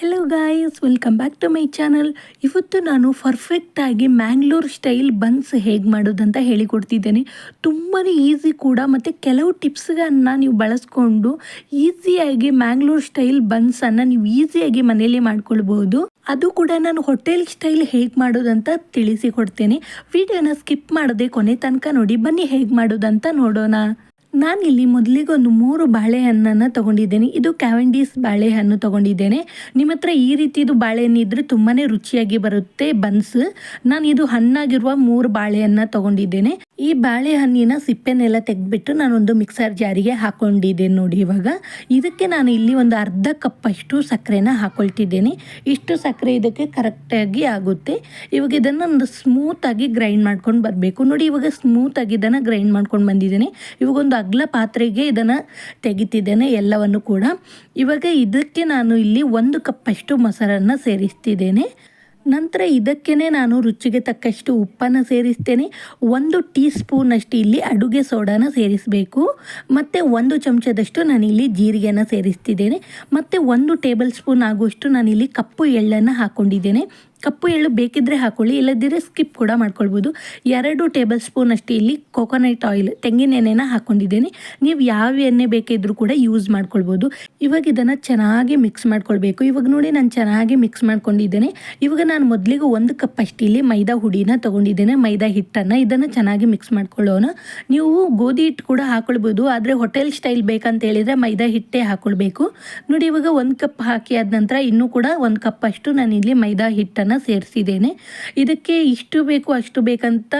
Hello guys welcome back to my channel ಇವತ್ತು ನಾನು ಪರ್ಫೆಕ್ಟಾಗಿ ಮ್ಯಾಂಗ್ಳೂರ್ ಸ್ಟೈಲ್ ಬನ್ಸ್ ಹೇಗೆ ಮಾಡೋದಂತ ಹೇಳಿಕೊಡ್ತಿದ್ದೇನೆ. ತುಂಬಾ ಈಸಿ ಕೂಡ ಮತ್ತು ಕೆಲವು ಟಿಪ್ಸ್ಗಳನ್ನು ನೀವು ಬಳಸ್ಕೊಂಡು ಈಸಿಯಾಗಿ ಮ್ಯಾಂಗ್ಳೂರ್ ಸ್ಟೈಲ್ ಬನ್ಸನ್ನು ನೀವು ಈಸಿಯಾಗಿ ಮನೆಯಲ್ಲೇ ಮಾಡ್ಕೊಳ್ಬೋದು. ಅದು ಕೂಡ ನಾನು ಹೋಟೆಲ್ ಸ್ಟೈಲ್ ಹೇಗೆ ಮಾಡೋದಂತ ತಿಳಿಸಿಕೊಡ್ತೇನೆ ವಿಡಿಯೋನ ಸ್ಕಿಪ್ ಮಾಡದೆ ಕೊನೆ ತನಕ ನೋಡಿ. ಬನ್ನಿ ಹೇಗೆ ಮಾಡೋದಂತ ನೋಡೋಣ. ನಾನಿಲ್ಲಿ ಮೊದಲಿಗೊಂದು ಮೂರು ಬಾಳೆಹಣ್ಣನ್ನು ತಗೊಂಡಿದ್ದೇನೆ. ಇದು ಕ್ಯಾವೆಂಡೀಸ್ ಬಾಳೆಹಣ್ಣು ತಗೊಂಡಿದ್ದೇನೆ. ನಿಮ್ಮ ಹತ್ರ ಈ ರೀತಿಯದು ಬಾಳೆಹಣ್ಣು ಇದ್ದರೆ ತುಂಬಾ ರುಚಿಯಾಗಿ ಬರುತ್ತೆ ಬನ್ಸ್. ನಾನು ಇದು ಹಣ್ಣಾಗಿರುವ ಮೂರು ಬಾಳೆಹಣ್ಣ ತಗೊಂಡಿದ್ದೇನೆ. ಈ ಬಾಳೆಹಣ್ಣಿನ ಸಿಪ್ಪೆನೆಲ್ಲ ತೆಗೆದ್ಬಿಟ್ಟು ನಾನೊಂದು ಮಿಕ್ಸರ್ ಜಾರಿಗೆ ಹಾಕ್ಕೊಂಡಿದ್ದೇನೆ ನೋಡಿ ಇವಾಗ. ಇದಕ್ಕೆ ನಾನು ಇಲ್ಲಿ ಒಂದು ಅರ್ಧ ಕಪ್ಪಷ್ಟು ಸಕ್ಕರೆನ ಹಾಕ್ಕೊಳ್ತಿದ್ದೇನೆ ಇಷ್ಟು ಸಕ್ಕರೆ ಇದಕ್ಕೆ ಕರೆಕ್ಟಾಗಿ ಆಗುತ್ತೆ. ಇವಾಗ ಇದನ್ನು ಒಂದು ಸ್ಮೂತಾಗಿ ಗ್ರೈಂಡ್ ಮಾಡ್ಕೊಂಡು ಬರಬೇಕು. ನೋಡಿ ಇವಾಗ ಸ್ಮೂತಾಗಿ ಇದನ್ನು ಗ್ರೈಂಡ್ ಮಾಡ್ಕೊಂಡು ಬಂದಿದ್ದೇನೆ. ಇವಾಗ ಒಂದು ಅಗ್ಲ ಪಾತ್ರೆಗೆ ಇದನ್ನು ತೆಗಿತಿದ್ದೇನೆ ಎಲ್ಲವನ್ನು ಕೂಡ. ಇವಾಗ ಇದಕ್ಕೆ ನಾನು ಇಲ್ಲಿ ಒಂದು ಕಪ್ಪಷ್ಟು ಮೊಸರನ್ನು ಸೇರಿಸ್ತಿದ್ದೇನೆ. ನಂತರ ಇದಕ್ಕೇ ನಾನು ರುಚಿಗೆ ತಕ್ಕಷ್ಟು ಉಪ್ಪನ್ನು ಸೇರಿಸ್ತೇನೆ. ಒಂದು ಟೀ ಸ್ಪೂನಷ್ಟು ಇಲ್ಲಿ ಅಡುಗೆ ಸೋಡಾನ ಸೇರಿಸಬೇಕು. ಮತ್ತು ಒಂದು ಚಮಚದಷ್ಟು ನಾನಿಲ್ಲಿ ಜೀರಿಗೆನ ಸೇರಿಸ್ತಿದ್ದೇನೆ. ಮತ್ತು ಒಂದು ಟೇಬಲ್ ಸ್ಪೂನ್ ಆಗುವಷ್ಟು ನಾನಿಲ್ಲಿ ಕಪ್ಪು ಎಳ್ಳನ್ನು ಹಾಕ್ಕೊಂಡಿದ್ದೇನೆ ಕಪ್ಪು ಎಳ್ಳು ಬೇಕಿದ್ದರೆ ಹಾಕೊಳ್ಳಿ ಇಲ್ಲದಿದ್ದರೆ ಸ್ಕಿಪ್ ಕೂಡ ಮಾಡ್ಕೊಳ್ಬೋದು. ಎರಡು ಟೇಬಲ್ ಸ್ಪೂನ್ ಅಷ್ಟು ಇಲ್ಲಿ ಕೊಕೊನಟ್ ಆಯಿಲ್, ತೆಂಗಿನ ಎಣ್ಣೆನ ಹಾಕ್ಕೊಂಡಿದ್ದೀನಿ ನೀವು ಯಾವ ಎಣ್ಣೆ ಬೇಕಿದ್ರೂ ಕೂಡ ಯೂಸ್ ಮಾಡ್ಕೊಳ್ಬೋದು. ಇವಾಗ ಇದನ್ನು ಚೆನ್ನಾಗಿ ಮಿಕ್ಸ್ ಮಾಡ್ಕೊಳ್ಬೇಕು. ಇವಾಗ ನೋಡಿ ನಾನು ಚೆನ್ನಾಗಿ ಮಿಕ್ಸ್ ಮಾಡ್ಕೊಂಡಿದ್ದೇನೆ. ಇವಾಗ ನಾನು ಮೊದಲಿಗೆ ಒಂದು ಕಪ್ ಅಷ್ಟು ಇಲ್ಲಿ ಮೈದಾ ಹುಡಿನ ತೊಗೊಂಡಿದ್ದೇನೆ, ಮೈದಾ ಹಿಟ್ಟನ್ನು. ಇದನ್ನು ಚೆನ್ನಾಗಿ ಮಿಕ್ಸ್ ಮಾಡ್ಕೊಳ್ಳೋಣ. ನೀವು ಗೋಧಿ ಹಿಟ್ಟು ಕೂಡ ಹಾಕೊಳ್ಬೋದು, ಆದರೆ ಹೋಟೆಲ್ ಸ್ಟೈಲ್ ಬೇಕಂತ ಹೇಳಿದರೆ ಮೈದಾ ಹಿಟ್ಟೇ ಹಾಕೊಳ್ಬೇಕು. ನೋಡಿ ಇವಾಗ ಒಂದು ಕಪ್ ಹಾಕಿ ಆದ ನಂತರ ಇನ್ನೂ ಕೂಡ ಒಂದು ಕಪ್ ಅಷ್ಟು ನಾನು ಇಲ್ಲಿ ಮೈದಾ ಹಿಟ್ಟನ್ನು ಸೇರಿಸಿದ್ದೇನೆ. ಇದಕ್ಕೆ ಇಷ್ಟು ಬೇಕು, ಅಷ್ಟು ಬೇಕಂತ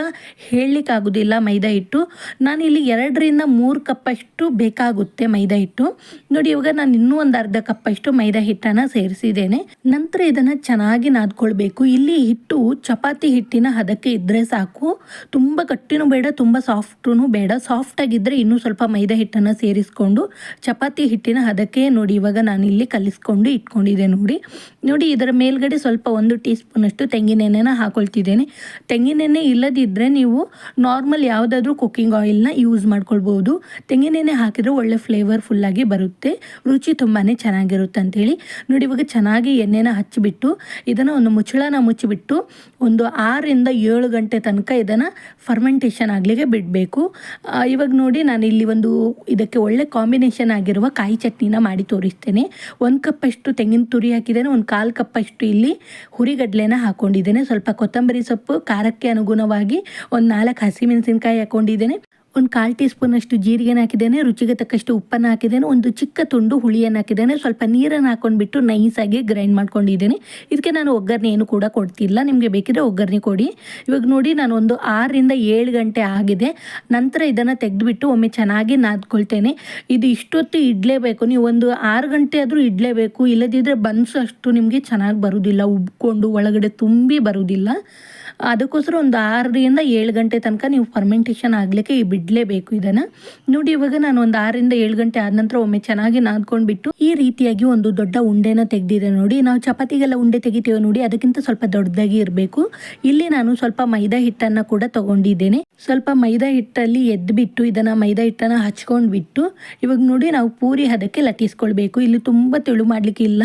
ಹೇಳಲಿಕ್ಕಾಗೋದಿಲ್ಲ ಮೈದಾ ಹಿಟ್ಟು. ನಾನಿಲ್ಲಿ ಎರಡರಿಂದ ಮೂರು ಕಪ್ಪಷ್ಟು ಬೇಕಾಗುತ್ತೆ ಮೈದಾ ಹಿಟ್ಟು. ನೋಡಿ, ಇವಾಗ ನಾನು ಇನ್ನೂ ಒಂದು ಅರ್ಧ ಕಪ್ಪಷ್ಟು ಮೈದಾ ಹಿಟ್ಟನ್ನು ಸೇರಿಸಿದ್ದೇನೆ. ನಂತರ ಇದನ್ನು ಚೆನ್ನಾಗಿ ನಾದ್ಕೊಳ್ಬೇಕು. ಇಲ್ಲಿ ಹಿಟ್ಟು, ಚಪಾತಿ ಹಿಟ್ಟಿನ ಹದಕ್ಕೆ ಇದ್ದರೆ ಸಾಕು. ತುಂಬ ಗಟ್ಟಿನೂ ಬೇಡ, ತುಂಬ ಸಾಫ್ಟೂ ಬೇಡ. ಸಾಫ್ಟಾಗಿದ್ದರೆ ಇನ್ನೂ ಸ್ವಲ್ಪ ಮೈದಾ ಹಿಟ್ಟನ್ನು ಸೇರಿಸ್ಕೊಂಡು, ಚಪಾತಿ ಹಿಟ್ಟಿನ ಹದಕ್ಕೆ ನೋಡಿ, ಇವಾಗ ನಾನು ಇಲ್ಲಿ ಕಲಿಸ್ಕೊಂಡು ಇಟ್ಕೊಂಡಿದ್ದೆ ನೋಡಿ. ನೋಡಿ, ಇದರ ಮೇಲ್ಗಡೆ ಸ್ವಲ್ಪ ಒಂದು ಟೀ ಸ್ಪೂನಷ್ಟು ತೆಂಗಿನೆಣ್ಣೆನ ಹಾಕೊಳ್ತಿದ್ದೇನೆ. ತೆಂಗಿನೆಣ್ಣೆ ಇಲ್ಲದಿದ್ದರೆ ನೀವು ನಾರ್ಮಲ್ ಯಾವುದಾದ್ರೂ ಕುಕ್ಕಿಂಗ್ ಆಯಿಲ್ನ ಯೂಸ್ ಮಾಡ್ಕೊಳ್ಬೋದು. ತೆಂಗಿನೆಣ್ಣೆ ಹಾಕಿದರೆ ಒಳ್ಳೆ ಫ್ಲೇವರ್ ಫ್ಲೇವರ್ಫುಲ್ಲಾಗಿ ಬರುತ್ತೆ. ರುಚಿ ತುಂಬಾ ಚೆನ್ನಾಗಿರುತ್ತೆ ಅಂಥೇಳಿ ನೋಡಿ ಇವಾಗ ಚೆನ್ನಾಗಿ ಎಣ್ಣೆನ ಹಚ್ಚಿಬಿಟ್ಟು, ಇದನ್ನು ಒಂದು ಮುಚ್ಚಳನ ಮುಚ್ಚಿಬಿಟ್ಟು ಒಂದು ಆರರಿಂದ ಏಳು ಗಂಟೆ ತನಕ ಇದನ್ನು ಫರ್ಮೆಂಟೇಷನ್ ಆಗಲಿಕ್ಕೆ ಬಿಡಬೇಕು. ಇವಾಗ ನೋಡಿ ನಾನು ಇಲ್ಲಿ ಒಂದು ಇದಕ್ಕೆ ಒಳ್ಳೆ ಕಾಂಬಿನೇಷನ್ ಆಗಿರುವ ಕಾಯಿ ಚಟ್ನಿನ ಮಾಡಿ ತೋರಿಸ್ತೇನೆ. ಒಂದು ಕಪ್ಪಷ್ಟು ತೆಂಗಿನ ತುರಿ ಹಾಕಿದ್ದೇನೆ. ಒಂದು ಕಾಲು ಕಪ್ಪಷ್ಟು ಇಲ್ಲಿ ಹುರಿಗಡ್ಲೆನ ಹಾಕ್ಕೊಂಡಿದ್ದೇನೆ ಸ್ವಲ್ಪ ಕೊತ್ತಂಬರಿ ಸೊಪ್ಪು ಖಾರಕ್ಕೆ ಅನುಗುಣವಾಗಿ ಒಂದು ನಾಲ್ಕು ಹಸಿಮೆಣಸಿನ್ಕಾಯಿ ಹಾಕ್ಕೊಂಡಿದ್ದೇನೆ ಒಂದು ಕಾಲು ಟೀ ಸ್ಪೂನಷ್ಟು ಜೀರಿಗೆನ ಹಾಕಿದ್ದೇನೆ, ರುಚಿಗೆ ತಕ್ಕಷ್ಟು ಉಪ್ಪನ್ನು ಹಾಕಿದ್ದೇನೆ, ಒಂದು ಚಿಕ್ಕ ತುಂಡು ಹುಳಿಯನ್ನು ಹಾಕಿದ್ದೇನೆ, ಸ್ವಲ್ಪ ನೀರನ್ನು ಹಾಕೊಂಡ್ಬಿಟ್ಟು ನೈಸಾಗಿ ಗ್ರೈಂಡ್ ಮಾಡ್ಕೊಂಡಿದ್ದೇನೆ. ಇದಕ್ಕೆ ನಾನು ಒಗ್ಗರಣೆ ಏನು ಕೂಡ ಕೊಡ್ತಿಲ್ಲ, ನಿಮಗೆ ಬೇಕಿದ್ರೆ ಒಗ್ಗರಣೆ ಕೊಡಿ. ಇವಾಗ ನೋಡಿ ನಾನು ಒಂದು ಆರರಿಂದ ಏಳು ಗಂಟೆ ಆಗಿದೆ. ನಂತರ ಇದನ್ನು ತೆಗೆದುಬಿಟ್ಟು ಒಮ್ಮೆ ಚೆನ್ನಾಗಿ ನಾದ್ಕೊಳ್ತೇನೆ. ಇದು ಇಷ್ಟೊತ್ತು ಇಡಲೇಬೇಕು ನೀವು ಒಂದು ಆರು ಗಂಟೆ ಆದರೂ ಇಡಲೇಬೇಕು ಇಲ್ಲದಿದ್ದರೆ ಬನ್ಸು ಅಷ್ಟು ನಿಮಗೆ ಚೆನ್ನಾಗಿ ಬರೋದಿಲ್ಲ. ಉಬ್ಕೊಂಡು ಒಳಗಡೆ ತುಂಬಿ ಬರೋದಿಲ್ಲ. ಅದಕ್ಕೋಸ್ಕರ ಒಂದು ಆರರಿಂದ ಏಳು ಗಂಟೆ ತನಕ ನೀವು ಫರ್ಮೆಂಟೇಷನ್ ಆಗಲಿಕ್ಕೆ ಬಿಡಲೇಬೇಕು ಇದನ್ನು. ನೋಡಿ, ಇವಾಗ ನಾನು ಒಂದು ಆರರಿಂದ ಏಳು ಗಂಟೆ ಆದ ನಂತರ ಒಮ್ಮೆ ಚೆನ್ನಾಗಿ ನಾದ್ಕೊಂಡ್ಬಿಟ್ಟು ಈ ರೀತಿಯಾಗಿ ಒಂದು ದೊಡ್ಡ ಉಂಡೆನ ತೆಗೆದಿದೆ ನೋಡಿ. ನಾವು ಚಪಾತಿಗೆಲ್ಲ ಉಂಡೆ ತೆಗಿತೀವಿ ನೋಡಿ, ಅದಕ್ಕಿಂತ ಸ್ವಲ್ಪ ದೊಡ್ಡದಾಗಿ ಇರಬೇಕು. ಇಲ್ಲಿ ನಾನು ಸ್ವಲ್ಪ ಮೈದಾ ಹಿಟ್ಟನ್ನು ಕೂಡ ತಗೊಂಡಿದ್ದೇನೆ. ಸ್ವಲ್ಪ ಮೈದಾ ಹಿಟ್ಟಲ್ಲಿ ಎದ್ದುಬಿಟ್ಟು ಇದನ್ನು ಮೈದಾ ಹಿಟ್ಟನ್ನು ಹಚ್ಕೊಂಡ್ಬಿಟ್ಟು, ಇವಾಗ ನೋಡಿ ನಾವು ಪೂರಿ ಹದಕ್ಕೆ ಲಟ್ಟಿಸ್ಕೊಳ್ಬೇಕು. ಇಲ್ಲಿ ತುಂಬ ತೆಳು ಮಾಡಲಿಕ್ಕೆ ಇಲ್ಲ.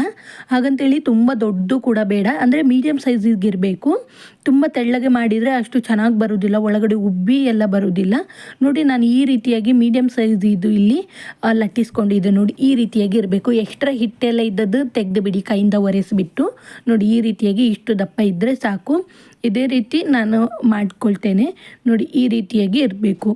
ಹಾಗಂತೇಳಿ ತುಂಬ ದೊಡ್ಡದು ಕೂಡ ಬೇಡ. ಅಂದರೆ ಮೀಡಿಯಮ್ ಸೈಜಿಗೆ ಇರಬೇಕು. ತುಂಬ ತೆಳ್ಳಗೆ ಮಾಡಿದರೆ ಅಷ್ಟು ಚೆನ್ನಾಗಿ ಬರೋದಿಲ್ಲ, ಒಳಗಡೆ ಉಬ್ಬಿ ಎಲ್ಲ ಬರೋದಿಲ್ಲ. ನೋಡಿ, ನಾನು ಈ ರೀತಿಯಾಗಿ ಮೀಡಿಯಮ್ ಸೈಜ್ ಇದು ಇಲ್ಲಿ ಲಟ್ಟಿಸ್ಕೊಂಡಿದ್ದೆ. ನೋಡಿ, ಈ ರೀತಿಯಾಗಿ ಇರಬೇಕು. ಎಕ್ಸ್ಟ್ರಾ ಹಿಟ್ಟೆಲ್ಲ ಇದ್ದದ್ದು ತೆಗೆದು ಬಿಡಿ ಕೈಯಿಂದ ಒರೆಸಿಬಿಟ್ಟು. ನೋಡಿ, ಈ ರೀತಿಯಾಗಿ ಇಷ್ಟು ದಪ್ಪ ಇದ್ದರೆ ಸಾಕು. ಇದೇ ರೀತಿ ನಾನು ಮಾಡ್ಕೊಳ್ತೇನೆ. ನೋಡಿ, ಈ ರೀತಿಯಾಗಿ ಇರಬೇಕು.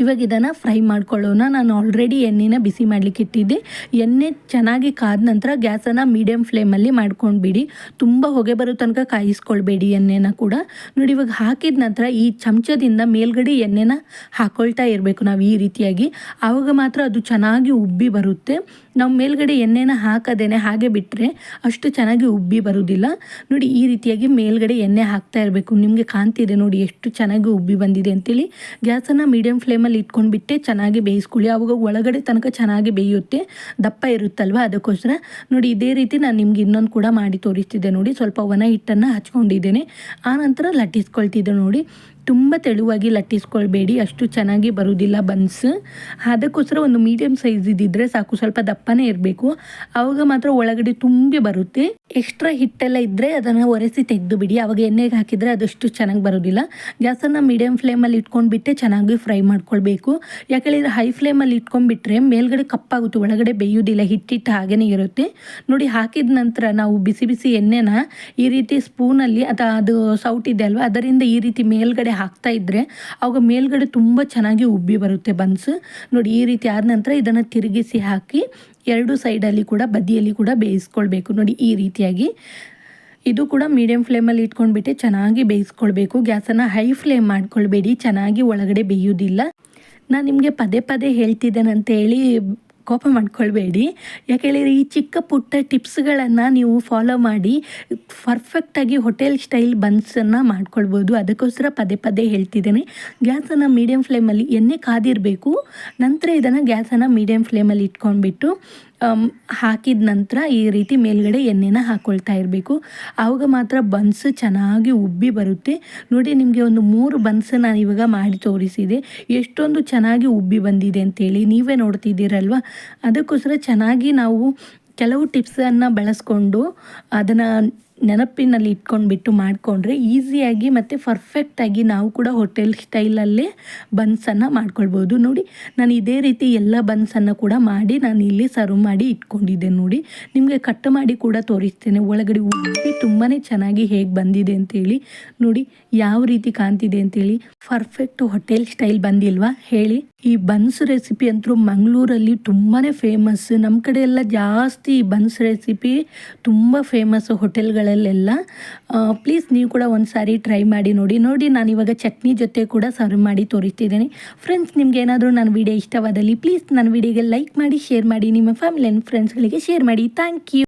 ಇವಾಗ ಇದನ್ನು ಫ್ರೈ ಮಾಡ್ಕೊಳ್ಳೋಣ. ನಾನು ಆಲ್ರೆಡಿ ಎಣ್ಣೆನ ಬಿಸಿ ಮಾಡಲಿಕ್ಕೆ ಇಟ್ಟಿದ್ದೆ. ಎಣ್ಣೆ ಚೆನ್ನಾಗಿ ಕಾದ ನಂತರ ಗ್ಯಾಸನ್ನು ಮೀಡಿಯಮ್ ಫ್ಲೇಮಲ್ಲಿ ಮಾಡ್ಕೊಂಡ್ಬಿಡಿ. ತುಂಬ ಹೊಗೆ ಬರೋ ತನಕ ಕಾಯಿಸ್ಕೊಳ್ಬೇಡಿ ಎಣ್ಣೆನ ಕೂಡ. ನೋಡಿ, ಇವಾಗ ಹಾಕಿದ ನಂತರ ಈ ಚಮಚದಿಂದ ಮೇಲ್ಗಡೆ ಎಣ್ಣೆನ ಹಾಕೊಳ್ತಾ ಇರಬೇಕು ನಾವು ಈ ರೀತಿಯಾಗಿ. ಆವಾಗ ಮಾತ್ರ ಅದು ಚೆನ್ನಾಗಿ ಉಬ್ಬಿ ಬರುತ್ತೆ. ನಾವು ಮೇಲ್ಗಡೆ ಎಣ್ಣೆನ ಹಾಕದೇನೆ ಹಾಗೆ ಬಿಟ್ಟರೆ ಅಷ್ಟು ಚೆನ್ನಾಗಿ ಉಬ್ಬಿ ಬರೋದಿಲ್ಲ. ನೋಡಿ, ಈ ರೀತಿಯಾಗಿ ಮೇಲ್ಗಡೆ ಎಣ್ಣೆ ಹಾಕ್ತಾ ಇರಬೇಕು. ನಿಮಗೆ ಕಾಣ್ತಿದೆ ನೋಡಿ, ಎಷ್ಟು ಚೆನ್ನಾಗಿ ಉಬ್ಬಿ ಬಂದಿದೆ ಅಂತೇಳಿ. ಗ್ಯಾಸನ್ನು ಮೀಡಿಯಮ್ ಫ್ಲೇಮಲ್ಲಿ ಇಟ್ಕೊಂಡ್ಬಿಟ್ಟೆ ಚೆನ್ನಾಗಿ ಬೇಯಿಸ್ಕೊಳ್ಳಿ. ಅವಾಗ ಒಳಗಡೆ ತನಕ ಚೆನ್ನಾಗಿ ಬೇಯುತ್ತೆ. ದಪ್ಪ ಇರುತ್ತಲ್ವ ಅದಕ್ಕೋಸ್ಕರ. ನೋಡಿ, ಇದೇ ರೀತಿ ನಾನು ನಿಮ್ಗೆ ಇನ್ನೊಂದು ಕೂಡ ಮಾಡಿ ತೋರಿಸ್ತಿದ್ದೆ ನೋಡಿ. ಸ್ವಲ್ಪ ಒಣ ಹಿಟ್ಟನ್ನು ಹಚ್ಕೊಂಡಿದ್ದೇನೆ. ಆ ನಂತರ ಲಟ್ಟಿಸ್ಕೊಳ್ತಿದ್ದೆ ನೋಡಿ. ತುಂಬ ತೆಳುವಾಗಿ ಲಟ್ಟಿಸ್ಕೊಳ್ಬೇಡಿ, ಅಷ್ಟು ಚೆನ್ನಾಗಿ ಬರೋದಿಲ್ಲ ಬನ್ಸ್. ಅದಕ್ಕೋಸ್ಕರ ಒಂದು ಮೀಡಿಯಮ್ ಸೈಜ್ ಇದ್ದಿದ್ರೆ ಸಾಕು, ಸ್ವಲ್ಪ ದಪ್ಪನೇ ಇರಬೇಕು. ಆವಾಗ ಮಾತ್ರ ಒಳಗಡೆ ತುಂಬಿ ಬರುತ್ತೆ. ಎಕ್ಸ್ಟ್ರಾ ಹಿಟ್ಟೆಲ್ಲ ಇದ್ದರೆ ಅದನ್ನು ಒರೆಸಿ ತೆಗೆದು ಬಿಡಿ ಅವಾಗ ಎಣ್ಣೆಗೆ ಹಾಕಿದರೆ ಅದಷ್ಟು ಚೆನ್ನಾಗಿ ಬರೋದಿಲ್ಲ. ಗ್ಯಾಸನ್ನು ಮೀಡಿಯಮ್ ಫ್ಲೇಮಲ್ಲಿ ಇಟ್ಕೊಂಡ್ಬಿಟ್ಟೆ ಚೆನ್ನಾಗಿ ಫ್ರೈ ಮಾಡ್ಕೊಳ್ಬೇಕು. ಯಾಕಂದರೆ ಹೈ ಫ್ಲೇಮಲ್ಲಿ ಇಟ್ಕೊಂಡ್ಬಿಟ್ರೆ ಮೇಲ್ಗಡೆ ಕಪ್ಪಾಗುತ್ತೆ, ಒಳಗಡೆ ಬೇಯುವುದಿಲ್ಲ ಹಿಟ್ಟಿಟ್ಟು ಹಾಗೇ ಇರುತ್ತೆ. ನೋಡಿ, ಹಾಕಿದ ನಂತರ ನಾವು ಬಿಸಿ ಬಿಸಿ ಎಣ್ಣೆನ ಈ ರೀತಿ ಸ್ಪೂನಲ್ಲಿ ಅಥವಾ ಅದು ಸೌಟ್ ಇದೆ ಅಲ್ವಾ, ಅದರಿಂದ ಈ ರೀತಿ ಮೇಲ್ಗಡೆ ಹಾಕ್ತಾ ಇದ್ದರೆ ಅವಾಗ ಮೇಲ್ಗಡೆ ತುಂಬ ಚೆನ್ನಾಗಿ ಉಬ್ಬಿ ಬರುತ್ತೆ ಬನ್ಸ್. ನೋಡಿ, ಈ ರೀತಿ ಆದ ನಂತರ ಇದನ್ನು ತಿರುಗಿಸಿ ಹಾಕಿ ಎರಡು ಸೈಡಲ್ಲಿ ಕೂಡ, ಬದಿಯಲ್ಲಿ ಕೂಡ ಬೇಯಿಸ್ಕೊಳ್ಬೇಕು. ನೋಡಿ, ಈ ರೀತಿಯಾಗಿ. ಇದು ಕೂಡ ಮೀಡಿಯಮ್ ಫ್ಲೇಮಲ್ಲಿ ಇಟ್ಕೊಂಡ್ಬಿಟ್ಟು ಚೆನ್ನಾಗಿ ಬೇಯಿಸ್ಕೊಳ್ಬೇಕು. ಗ್ಯಾಸನ್ನು ಹೈ ಫ್ಲೇಮ್ ಮಾಡ್ಕೊಳ್ಬೇಡಿ, ಚೆನ್ನಾಗಿ ಒಳಗಡೆ ಬೇಯುವುದಿಲ್ಲ. ನಾನು ನಿಮಗೆ ಪದೇ ಪದೇ ಹೇಳ್ತಿದ್ದೇನಂತೇಳಿ ಕೋಪ ಮಾಡ್ಕೊಳ್ಬೇಡಿ. ಯಾಕೆ ಈ ಚಿಕ್ಕ ಪುಟ್ಟ ಟಿಪ್ಸ್ಗಳನ್ನು ನೀವು ಫಾಲೋ ಮಾಡಿ ಪರ್ಫೆಕ್ಟಾಗಿ ಹೋಟೆಲ್ ಸ್ಟೈಲ್ ಬನ್ಸನ್ನು ಮಾಡ್ಕೊಳ್ಬೋದು. ಅದಕ್ಕೋಸ್ಕರ ಪದೇ ಪದೇ ಹೇಳ್ತಿದ್ದೇನೆ. ಗ್ಯಾಸನ್ನು ಮೀಡಿಯಮ್ ಫ್ಲೇಮಲ್ಲಿ ಎಣ್ಣೆ ಕಾದಿರಬೇಕು. ನಂತರ ಇದನ್ನು ಗ್ಯಾಸನ್ನು ಮೀಡಿಯಮ್ ಫ್ಲೇಮಲ್ಲಿ ಇಟ್ಕೊಂಡ್ಬಿಟ್ಟು ಹಾಕಿದ ನಂತರ ಈ ರೀತಿ ಮೇಲ್ಗಡೆ ಎಣ್ಣೆನ ಹಾಕ್ಕೊಳ್ತಾ ಇರಬೇಕು. ಆವಾಗ ಮಾತ್ರ ಬನ್ಸ್ ಚೆನ್ನಾಗಿ ಉಬ್ಬಿ ಬರುತ್ತೆ. ನೋಡಿ, ನಿಮಗೆ ಒಂದು ಮೂರು ಬನ್ಸ್ ನಾನು ಇವಾಗ ಮಾಡಿ ತೋರಿಸಿದೆ. ಎಷ್ಟೊಂದು ಚೆನ್ನಾಗಿ ಉಬ್ಬಿ ಬಂದಿದೆ ಅಂತೇಳಿ ನೀವೇ ನೋಡ್ತಿದ್ದೀರಲ್ವ? ಅದಕ್ಕೋಸ್ಕರ ಚೆನ್ನಾಗಿ ನಾವು ಕೆಲವು ಟಿಪ್ಸನ್ನು ಬಳಸ್ಕೊಂಡು ಅದನ್ನು ನೆನಪಿನಲ್ಲಿ ಇಟ್ಕೊಂಡ್ಬಿಟ್ಟು ಮಾಡಿಕೊಂಡ್ರೆ ಈಸಿಯಾಗಿ ಮತ್ತು ಪರ್ಫೆಕ್ಟಾಗಿ ನಾವು ಕೂಡ ಹೋಟೆಲ್ ಸ್ಟೈಲಲ್ಲೇ ಬನ್ಸನ್ನು ಮಾಡ್ಕೊಳ್ಬೋದು. ನೋಡಿ, ನಾನು ಇದೇ ರೀತಿ ಎಲ್ಲ ಬನ್ಸನ್ನು ಕೂಡ ಮಾಡಿ ನಾನು ಇಲ್ಲಿ ಸರ್ವ್ ಮಾಡಿ ಇಟ್ಕೊಂಡಿದ್ದೆ ನೋಡಿ. ನಿಮಗೆ ಕಟ್ ಮಾಡಿ ಕೂಡ ತೋರಿಸ್ತೇನೆ. ಒಳಗಡೆ ಉಪ್ಪಿ ತುಂಬಾ ಚೆನ್ನಾಗಿ ಹೇಗೆ ಬಂದಿದೆ ಅಂತೇಳಿ. ನೋಡಿ, ಯಾವ ರೀತಿ ಕಾಣ್ತಿದೆ ಅಂತೇಳಿ. ಪರ್ಫೆಕ್ಟ್ ಹೋಟೆಲ್ ಸ್ಟೈಲ್ ಬಂದಿಲ್ವಾ? ಹೇಳಿ. ಈ ಬನ್ಸ್ ರೆಸಿಪಿ ಅಂತೂ ಮಂಗಳೂರಲ್ಲಿ ತುಂಬಾ ಫೇಮಸ್ ನಮ್ಮ ಕಡೆ ಎಲ್ಲ ಜಾಸ್ತಿ ಬನ್ಸ್ ರೆಸಿಪಿ ತುಂಬ ಫೇಮಸ್ ಹೋಟೆಲ್ಗಳಲ್ಲೆಲ್ಲ ಪ್ಲೀಸ್ ನೀವು ಕೂಡ ಒಂದು ಸಾರಿ ಟ್ರೈ ಮಾಡಿ ನೋಡಿ. ನೋಡಿ ನಾನು ಇವಾಗ ಚಟ್ನಿ ಜೊತೆ ಕೂಡ ಸರ್ವ್ ಮಾಡಿ ತೋರಿಸ್ತಿದ್ದೀನಿ. ಫ್ರೆಂಡ್ಸ್ ನಿಮ್ಗೆ ಏನಾದರೂ ನನ್ನ ವಿಡಿಯೋ ಇಷ್ಟವಾದಲ್ಲಿ ಪ್ಲೀಸ್ ನನ್ನ ವಿಡಿಯೋಗೆ ಲೈಕ್ ಮಾಡಿ ಶೇರ್ ಮಾಡಿ, ನಿಮ್ಮ ಫ್ಯಾಮಿಲಿ ಆ್ಯಂಡ್ ಫ್ರೆಂಡ್ಸ್ಗಳಿಗೆ ಶೇರ್ ಮಾಡಿ. Thank you